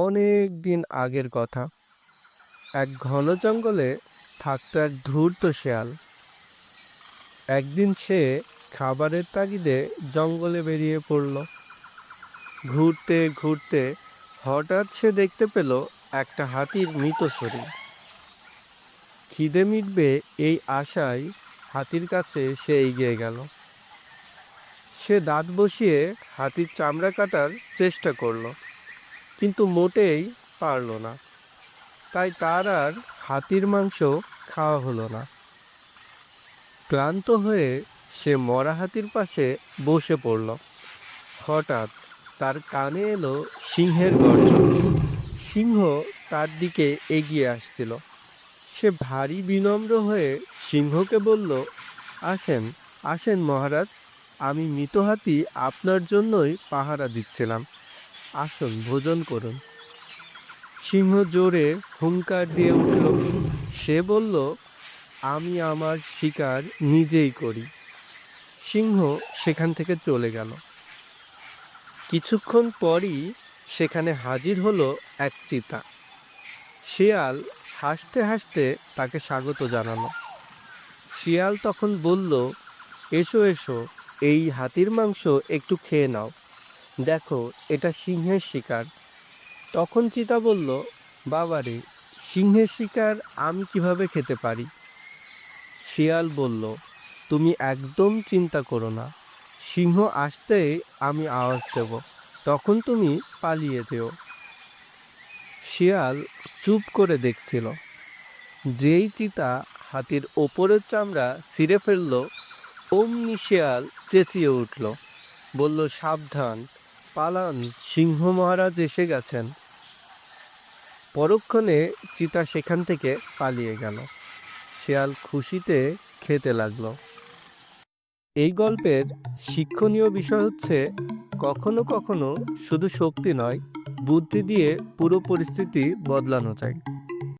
অনেক দিন আগের কথা। এক ঘন জঙ্গলে থাকতো এক ধূর্ত শেয়াল। একদিন সে খাবারের তাগিদে জঙ্গলে বেরিয়ে পড়ল। ঘুরতে ঘুরতে হঠাৎ সে দেখতে পেল একটা হাতির মৃত শরীর। খিদে মিটবে এই আশায় হাতির কাছে সে এগিয়ে গেল। সে দাঁত বসিয়ে হাতির চামড়া কাটার চেষ্টা করল। কিন্তু মোটেই পারল না। তাই তার আর হাতির মাংস খাওয়া হলো না। ক্লান্ত হয়ে সে মরা হাতির পাশে বসে পড়ল। হঠাৎ তার কানে এলো সিংহের গর্জন। সিংহ তার দিকে এগিয়ে আসছিল। সে ভারী বিনম্র হয়ে সিংহকে বলল, আসেন আসেন মহারাজ, আমি মৃত হাতি আপনার জন্যই পাহারা দিচ্ছিলাম। আসুন, ভোজন করুন। সিংহ জোরে হুঙ্কার দিয়ে উঠল। সে বলল, আমি আমার শিকার নিজেই করি। সিংহ সেখান থেকে চলে গেল। কিছুক্ষণ পরই সেখানে হাজির হলো এক চিতা। শিয়াল হাসতে হাসতে তাকে স্বাগত জানালো। শিয়াল তখন বলল, এসো এসো, এই হাতির মাংস একটু খেয়ে নাও। দেখো, এটা সিংহের শিকার। তখন চিতা বলল, বাবারে, সিংহের শিকার আমি কীভাবে খেতে পারি? শিয়াল বলল, তুমি একদম চিন্তা করো না। সিংহ আসতেই আমি আওয়াজ দেব। তখন তুমি পালিয়ে যেও। শিয়াল চুপ করে দেখছিল। যেই চিতা হাতির ওপরের চামড়া ছিঁড়ে ফেলল, অমনি শিয়াল চেঁচিয়ে উঠল। বলল, সাবধান। পালান সিংহ মহারাজ এসে গেছেন। পরক্ষণে চিতা সেখান থেকে পালিয়ে গেল। শেয়াল খুশিতে খেতে লাগল। এই গল্পের শিক্ষণীয় বিষয় হচ্ছে, কখনো কখনো শুধু শক্তি নয়, বুদ্ধি দিয়ে পুরো পরিস্থিতি বদলানো যায়।